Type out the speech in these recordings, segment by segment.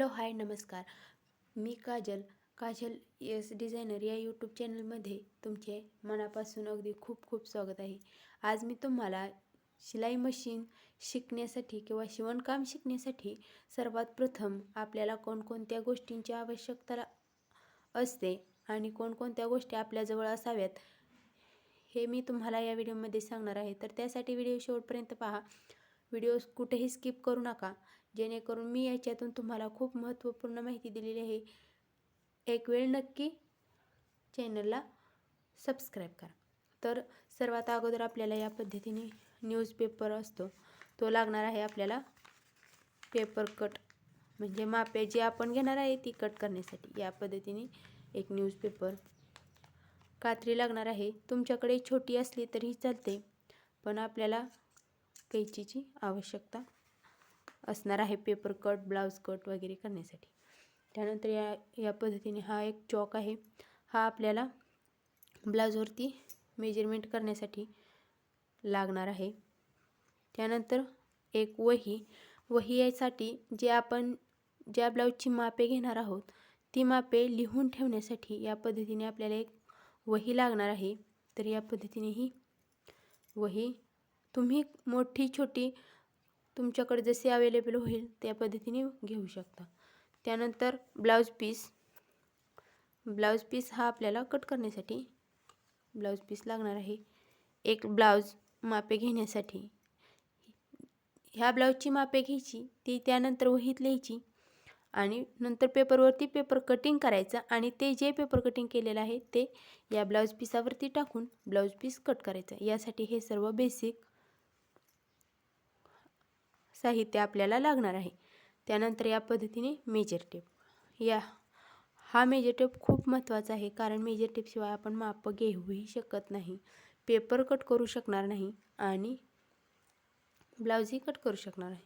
Hello hi नमस्कार. मी Kajal. Kajal yes designer या यूट्यूब चॅनलमध्ये तुमचे मनापासून अगदी खूप खूप स्वागत आहे. आज मी तुम्हाला शिलाई मशीन शिकण्यासाठी किंवा शिवणकाम शिकण्यासाठी सर्वात प्रथम आपल्याला कोणकोणत्या गोष्टींची आवश्यकता असते आणि कोणकोणत्या गोष्टी आपल्याजवळ असाव्यात हे मी तुम्हाला या व्हिडिओमध्ये सांगणार आहे. तर त्यासाठी व्हिडिओ शेवटपर्यंत पहा. व्हिडिओ कुठेही स्किप करू नका. जेणेकरून मी याच्यातून तुम्हाला खूप महत्त्वपूर्ण माहिती दिलेली आहे. एक वेळ नक्की चॅनलला सबस्क्राईब करा. तर सर्वात अगोदर आपल्याला या पद्धतीने न्यूजपेपर असतो तो लागणार आहे आपल्याला पेपर कट. म्हणजे मापे जी आपण घेणार आहे ती कट करण्यासाठी या पद्धतीने एक न्यूजपेपर कात्री लागणार आहे. तुमच्याकडे छोटी असली तरीही चालते पण आपल्याला कैचीची आवश्यकता असणार आहे पेपर कट ब्लाऊज कट वगैरे करण्यासाठी. त्यानंतर या या पद्धतीने हा एक चॉक आहे. हा आपल्याला ब्लाऊजवरती मेजरमेंट करण्यासाठी लागणार आहे. त्यानंतर एक वही. वही यासाठी जे आपण ज्या ब्लाऊजची मापे घेणार आहोत ती मापे लिहून ठेवण्यासाठी या पद्धतीने आपल्याला एक वही लागणार आहे. तर या पद्धतीने ही वही तुम्ही मोठी छोटी तुमच्याकडे जसे अवेलेबल होईल त्या पद्धतीने घेऊ शकता. त्यानंतर ब्लाऊज पीस ब्लाऊज पीस हा आपल्याला कट करण्यासाठी ब्लाऊज पीस लागणार आहे. एक ब्लाऊज मापे घेण्यासाठी. ह्या ब्लाऊजची मापे घ्यायची ती त्यानंतर वहीत लिहायची आणि नंतर पेपरवरती पेपर कटिंग करायचं आणि ते जे पेपर कटिंग केलेलं आहे ते या ब्लाऊज पीसावरती टाकून ब्लाऊज पीस कट करायचं. यासाठी हे सर्व बेसिक साहित्य आपल्याला लागणार आहे. त्यानंतर या पद्धतीने मेजर टेप या हा मेजर टेप खूप महत्त्वाचा आहे कारण मेजर टेपशिवाय आपण माप घेऊही शकत नाही. पेपर कट करू शकणार नाही आणि ब्लाऊजही कट करू शकणार नाही.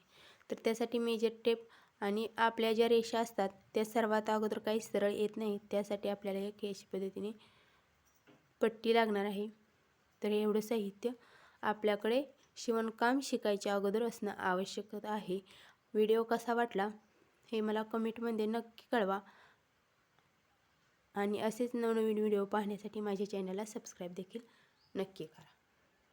तर त्यासाठी मेजर टेप आणि आपल्या ज्या रेषा असतात त्या सर्वात अगोदर काही सरळ येत नाही त्यासाठी आपल्याला एक अशी पद्धतीने पट्टी लागणार आहे. तर एवढं साहित्य आपल्याकडे शिवणकाम शिकायच्या अगोदर असणं आवश्यक आहे. व्हिडिओ कसा वाटला हे मला कमेंटमध्ये नक्की कळवा. आणि असेच नवनवीन व्हिडिओ पाहण्यासाठी माझ्या चॅनलला सबस्क्राईब देखील नक्की करा.